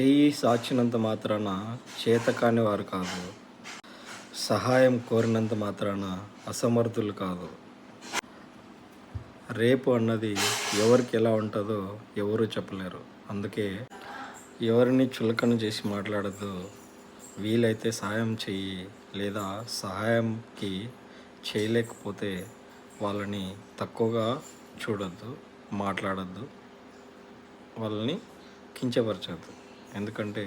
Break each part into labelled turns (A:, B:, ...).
A: చెయ్యి సాచినంత మాత్రాన చేతకాని వారు కాదు. సహాయం కోరినంత మాత్రాన అసమర్థులు కాదు. రేపు అన్నది ఎవరికి ఎలా ఉంటుందో ఎవరు చెప్పలేరు. అందుకే ఎవరిని చులకన చేసి మాట్లాడద్దు వీలైతే సహాయం చెయ్యి లేదా సహాయంకి చేయలేకపోతే వాళ్ళని తక్కువగా చూడొద్దు మాట్లాడద్దు వాళ్ళని కించపరచద్దు. ఎందుకంటే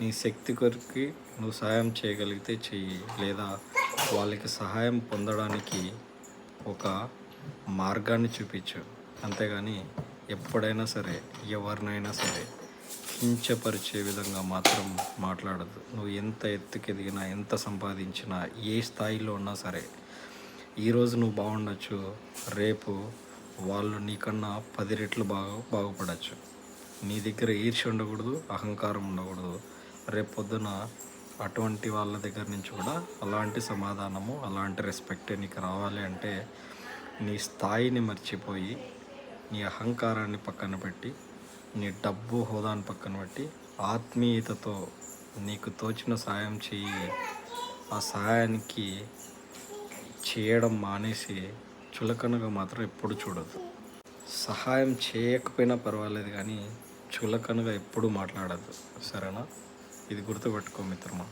A: నీ శక్తి కొరికి నువ్వు సహాయం చేయగలిగితే చెయ్యి లేదా వాళ్ళకి సహాయం పొందడానికి ఒక మార్గాన్ని చూపించు. అంతేగాని ఎప్పుడైనా సరే ఎవరినైనా సరే కించపరిచే విధంగా మాత్రం మాట్లాడదు. నువ్వు ఎంత ఎత్తుకెదిగినా ఎంత సంపాదించినా ఏ స్థాయిలో ఉన్నా సరే ఈరోజు నువ్వు బాగుండొచ్చు రేపు వాళ్ళు నీకన్నా పది రెట్లు బాగా బాగుపడచ్చు. నీ దగ్గర ఈర్ష్య ఉండకూడదు అహంకారం ఉండకూడదు. రేపు పొద్దున అటువంటి వాళ్ళ దగ్గర నుంచి కూడా అలాంటి సమాధానము అలాంటి రెస్పెక్ట్ నీకు రావాలి అంటే నీ స్థాయిని మర్చిపోయి నీ అహంకారాన్ని పక్కన పెట్టి నీ డబ్బు హోదాని పక్కన పెట్టి ఆత్మీయతతో నీకు తోచిన సాయం చేయి. ఆ సహాయానికి చేయడం మానేసి చులకనగా మాత్రం ఎప్పుడు చూడదు సహాయం చేయకపోయినా పర్వాలేదు కానీ చులకనగా ఎప్పుడూ మాట్లాడద్దు. సరేనా? ఇది గుర్తుపెట్టుకో మిత్రమా?